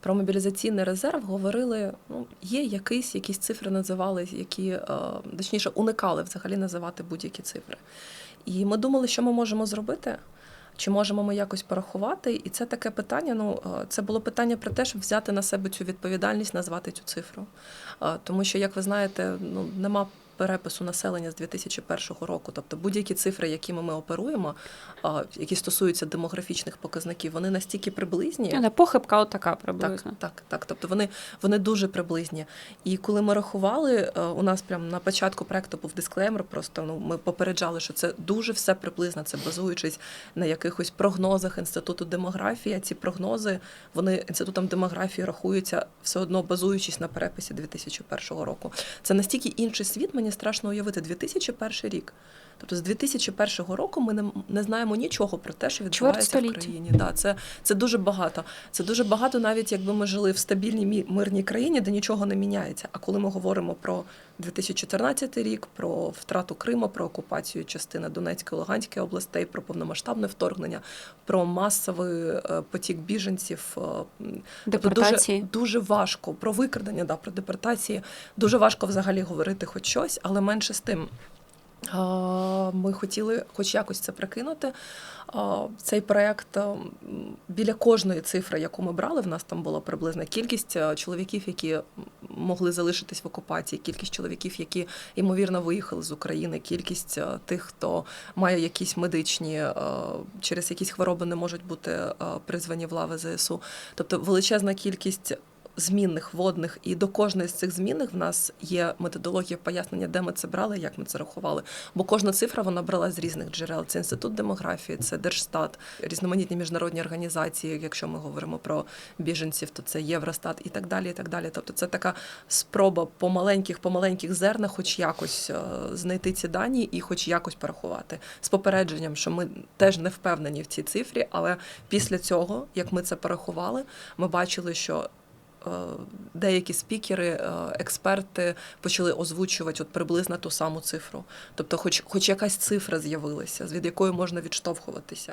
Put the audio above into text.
Про мобілізаційний резерв говорили, ну, є якісь, якісь цифри називали, які, е, точніше, уникали взагалі називати будь-які цифри. І ми думали, що ми можемо зробити. Чи можемо ми якось порахувати? І це таке питання. Ну, е, це було питання про те, щоб взяти на себе цю відповідальність, назвати цю цифру. Е, Тому що, як ви знаєте, ну нема перепису населення з 2001 року. Тобто будь-які цифри, якими ми оперуємо, які стосуються демографічних показників, вони настільки приблизні. Ну, да, похибка отака Так, приблизно. так, так. Тобто вони, вони дуже приблизні. І коли ми рахували, е, у нас прямо на початку проекту був дисклеймер. Просто ну ми попереджали, що це дуже все приблизно. Це базуючись на якихось прогнозах інституту демографії. А Ці прогнози вони інститутом демографії рахуються все одно базуючись на переписі 2001 року. Це настільки інший світ, мені страшно уявити. 2001 рік. Тобто з 2001 року ми не, не знаємо нічого про те, що відбувається в країні. Да, це, це дуже багато. Це дуже багато, навіть якби ми жили в стабільній мирній країні, де нічого не міняється. А коли ми говоримо про 2014 рік, про втрату Криму, про окупацію частини Донецької Луганської областей, про повномасштабне вторгнення, про масовий е, потік біженців, м, Тобто Дуже, дуже важко про викрадення, да, про депортації. Дуже важко взагалі говорити хоч щось, але менше з тим. Ми хотіли хоч якось це прикинути. Цей проект біля кожної цифри, яку ми брали, в нас там була приблизна кількість чоловіків, які могли залишитись в окупації, кількість чоловіків, які ймовірно виїхали з України, кількість тих, хто має якісь медичні через якісь хвороби не можуть бути призвані в лави ЗСУ. Тобто величезна кількість змінних водних, і до кожної з цих змінних в нас є методологія пояснення, де ми це брали, як ми це рахували. Бо кожна цифра вона брала з різних джерел. Це інститут демографії, це Держстат, різноманітні міжнародні організації. Якщо ми говоримо про біженців, то це Євростат і так далі. І так далі. Тобто, це така спроба по маленьких, по маленьких зернах, хоч якось е, знайти ці дані і хоч якось порахувати з попередженням, що ми теж не впевнені в цій цифрі, але після цього, як ми це порахували, ми бачили, що деякі спікери, е, експерти почали озвучувати от приблизно ту саму цифру. Тобто, хоч, хоч якась цифра з'явилася, від якої можна відштовхуватися.